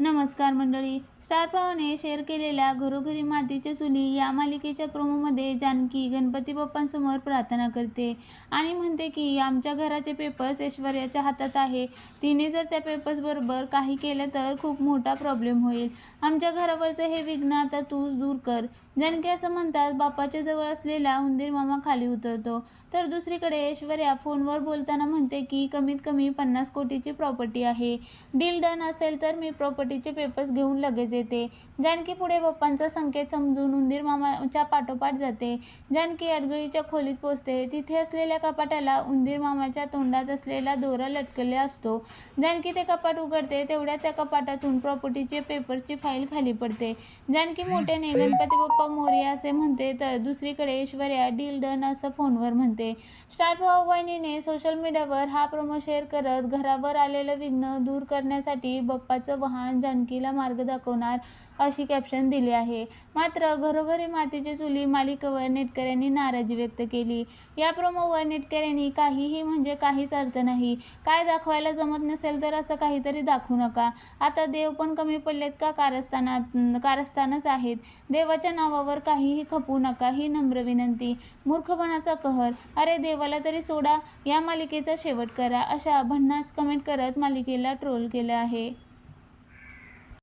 नमस्कार मंडळी. Star प्रवाहने share केलेल्या घरोघरी मातीच्या चुली या मालिकेच्या प्रोमोमध्ये जानकी गणपती बाप्पांसमोर प्रार्थना करते आणि म्हणते की आमच्या घराचे पेपर्स ऐश्वर्याच्या हातात आहे. तिने जर त्या पेपर्सबरोबर काही केलं तर खूप मोठा प्रॉब्लेम होईल. आमच्या घरावरचं हे विघ्न आता तूच दूर कर. जानकी असं म्हणतात बाप्पाच्या जवळ असलेला उंदीर मामा खाली उतरतो. तर दुसरीकडे ऐश्वर्या फोनवर बोलताना म्हणते की कमीत कमी पन्नास कोटीची प्रॉपर्टी आहे. डील डन असेल तर मी प्रॉपर्टी प्रॉपर्टीचे पेपर्स घेऊन लगेच येते. जानकी पुढे पप्पांचा संकेत समजून उंदीर मामाच्या पाठोपाठ जाते. जानकी अडगळीच्या खोलीत पोचते. तिथे असलेल्या कपाटाला उंदीर मामाच्या तोंडात असलेला दोरा लटकलेला असतो. जानकी ते कपाट उघडते तेवढ्या त्या कपाटातून प्रॉपर्टीचे पेपरची फाईल खाली पडते. जानकी मोठ्याने गणपती बाप्पा मोर्या असे म्हणते तर दुसरीकडे ऐश्वर्या डील डन असं फोनवर म्हणते. स्टार प्रवाह वाहिनीने सोशल मीडियावर हा प्रोमो शेअर करत घरावर आलेलं विघ्न दूर करण्यासाठी बाप्पाचं वाहन जानकीला मार्ग दाखवणार अशी कॅप्शन दिली आहे. मात्र घरोघरी मातीची चुली मालिकेवर नेटकऱ्यांनी नाराजी व्यक्त केली. या प्रोमोवर नेटकऱ्यांनी काहीही म्हणजे काहीच अर्थ नाही. काय दाखवायला जमत नसेल तर असं काहीतरी दाखवू नका. आता देव पण कमी पडलेत का? कारस्थानात कारस्थानच आहेत. देवाच्या नावावर काहीही खपू नका ही नम्र विनंती. मूर्खपणाचा कहर. अरे देवाला तरी सोडा. या मालिकेचा शेवट करा अशा भन्नास कमेंट करत मालिकेला ट्रोल केलं आहे.